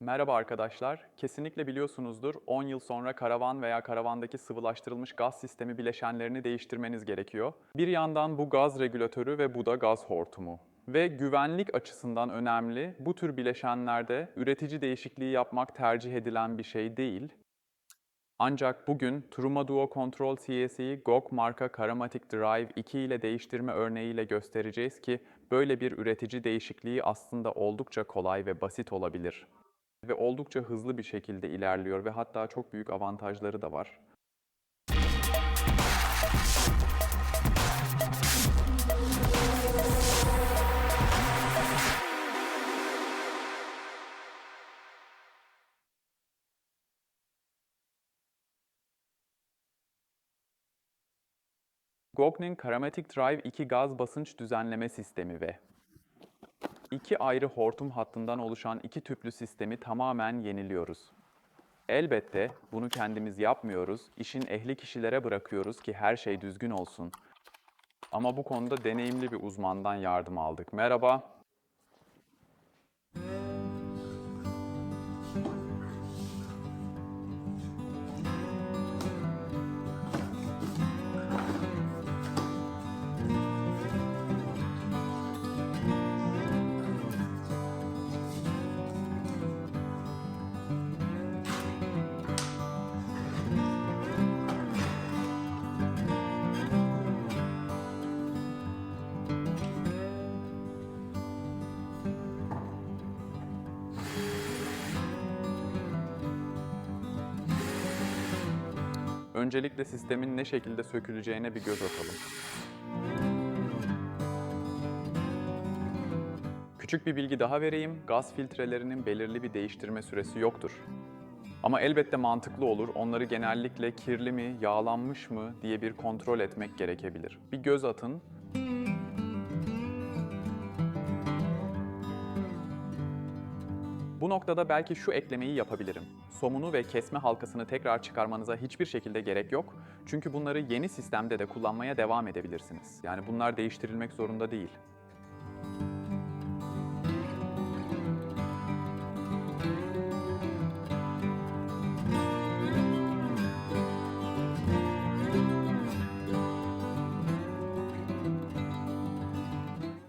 Merhaba arkadaşlar. Kesinlikle biliyorsunuzdur 10 yıl sonra karavan veya karavandaki sıvılaştırılmış gaz sistemi bileşenlerini değiştirmeniz gerekiyor. Bir yandan bu gaz regülatörü ve bu da gaz hortumu. Ve güvenlik açısından önemli bu tür bileşenlerde üretici değişikliği yapmak tercih edilen bir şey değil. Ancak bugün Truma Duo Control CS'yi GOG marka Karamatic Drive 2 ile değiştirme örneğiyle göstereceğiz ki böyle bir üretici değişikliği aslında oldukça kolay ve basit olabilir ve oldukça hızlı bir şekilde ilerliyor ve hatta çok büyük avantajları da var. Gog'nin Karamatic Drive 2 gaz basınç düzenleme sistemi ve İki ayrı hortum hattından oluşan iki tüplü sistemi tamamen yeniliyoruz. Elbette bunu kendimiz yapmıyoruz, işin ehli kişilere bırakıyoruz ki her şey düzgün olsun. Ama bu konuda deneyimli bir uzmandan yardım aldık. Merhaba. Öncelikle sistemin ne şekilde söküleceğine bir göz atalım. Küçük bir bilgi daha vereyim. Gaz filtrelerinin belirli bir değiştirme süresi yoktur. Ama elbette mantıklı olur. Onları genellikle kirli mi, yağlanmış mı diye bir kontrol etmek gerekebilir. Bir göz atın. Bu noktada belki şu eklemeyi yapabilirim. Somunu ve kesme halkasını tekrar çıkarmanıza hiçbir şekilde gerek yok. Çünkü bunları yeni sistemde de kullanmaya devam edebilirsiniz. Yani bunlar değiştirilmek zorunda değil.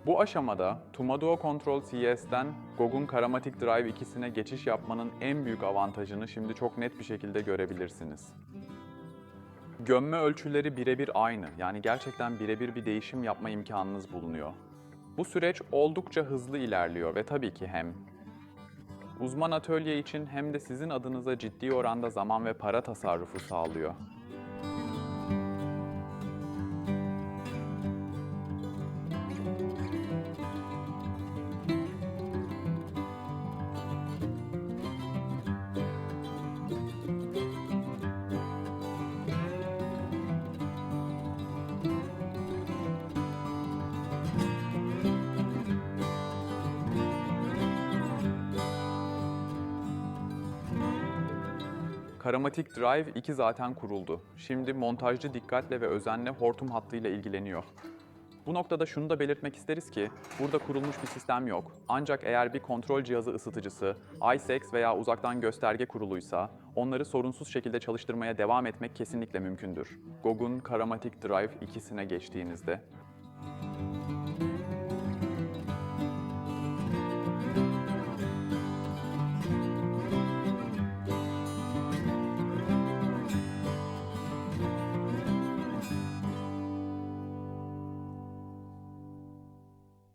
Bu aşamada Tumaduo Control CS'den GOG'un Karamatic Drive 2'sine geçiş yapmanın en büyük avantajını şimdi çok net bir şekilde görebilirsiniz. Gömme ölçüleri birebir aynı. Yani gerçekten birebir bir değişim yapma imkanınız bulunuyor. Bu süreç oldukça hızlı ilerliyor ve tabii ki hem uzman atölye için hem de sizin adınıza ciddi oranda zaman ve para tasarrufu sağlıyor. Karamatic Drive 2 zaten kuruldu. Şimdi montajcı dikkatle ve özenle hortum hattıyla ilgileniyor. Bu noktada şunu da belirtmek isteriz ki burada kurulmuş bir sistem yok. Ancak eğer bir kontrol cihazı ısıtıcısı, iSex veya uzaktan gösterge kuruluysa onları sorunsuz şekilde çalıştırmaya devam etmek kesinlikle mümkündür. GOG'un Karamatic Drive 2'sine geçtiğinizde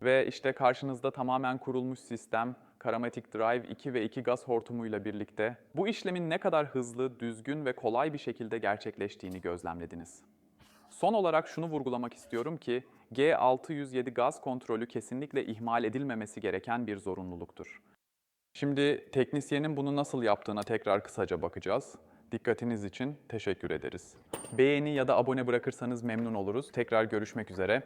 Ve işte karşınızda tamamen kurulmuş sistem Karamatic Drive 2 ve 2 gaz hortumuyla birlikte bu işlemin ne kadar hızlı, düzgün ve kolay bir şekilde gerçekleştiğini gözlemlediniz. Son olarak şunu vurgulamak istiyorum ki G607 gaz kontrolü kesinlikle ihmal edilmemesi gereken bir zorunluluktur. Şimdi teknisyenin bunu nasıl yaptığına tekrar kısaca bakacağız. Dikkatiniz için teşekkür ederiz. Beğeni ya da abone bırakırsanız memnun oluruz. Tekrar görüşmek üzere.